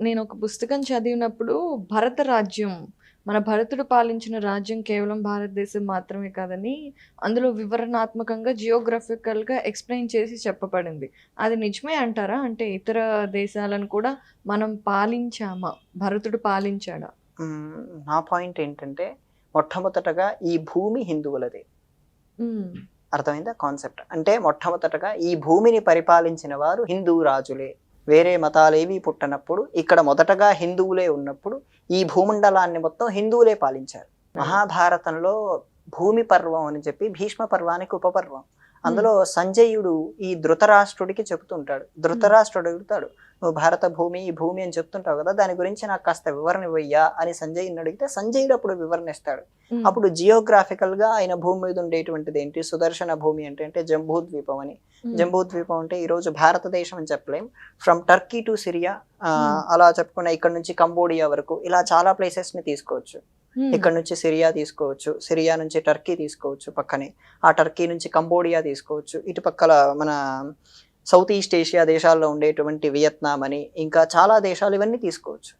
నేను ఒక పుస్తకం చదివినప్పుడు భరత రాజ్యం మన భరతుడు పాలించిన రాజ్యం కేవలం భారతదేశం మాత్రమే కాదని అందులో వివరణాత్మకంగా జియోగ్రఫికల్గా ఎక్స్ప్లెయిన్ చేసి చెప్పబడింది. అది నిజమే అంటారా? అంటే ఇతర దేశాలను కూడా మనం పాలించామా? భరతుడు పాలించాడా? నా పాయింట్ ఏంటంటే మొట్టమొదటగా ఈ భూమి హిందువులది. అర్థమైందా కాన్సెప్ట్? అంటే మొట్టమొదటగా ఈ భూమిని పరిపాలించిన వారు హిందూ రాజులే. వేరే మతాలేవి పుట్టనప్పుడు ఇక్కడ మొదటగా హిందువులే ఉన్నప్పుడు ఈ భూమండలాన్ని మొత్తం హిందువులే పాలించారు. మహాభారతంలో భూమి పర్వం అని చెప్పి భీష్మ పర్వానికి ఉపపర్వం అందులో సంజయుడు ఈ ధృతరాష్ట్రుడికి చెబుతుంటాడు. ధృతరాష్ట్రుడు అడుగుతాడు నువ్వు భారత భూమి ఈ భూమి అని చెప్తుంటావు కదా దాని గురించి నాకు కాస్త వివరణ ఇవ్వయ్యా అని సంజయుని అడిగితే సంజయుడు అప్పుడు వివరణ ఇస్తాడు ఉమ్, అప్పుడు జియోగ్రాఫికల్గా ఆయన భూమి మీద ఉండేటువంటిది ఏంటి? సుదర్శన భూమి అంటే అంటే జంబూ ద్వీపం అని. ఉమ్, జంబూ ద్వీపం అంటే ఈ రోజు భారతదేశం అని చెప్పలేం. From Turkey to Syria. అలా చెప్పుకున్న ఇక్కడ నుంచి కంబోడియా వరకు ఇలా చాలా ప్లేసెస్ని తీసుకోవచ్చు. Hmm. ఇక్కడ నుంచి సిరియా తీసుకోవచ్చు సిరియా నుంచి టర్కీ తీసుకోవచ్చు పక్కనే. ఆ టర్కీ నుంచి కంబోడియా తీసుకోవచ్చు. ఇటు పక్కల మన సౌత్ ఈస్ట్ ఏషియా దేశాల్లో ఉండేటువంటి వియత్నాం అని ఇంకా చాలా దేశాలు ఇవన్నీ తీసుకోవచ్చు.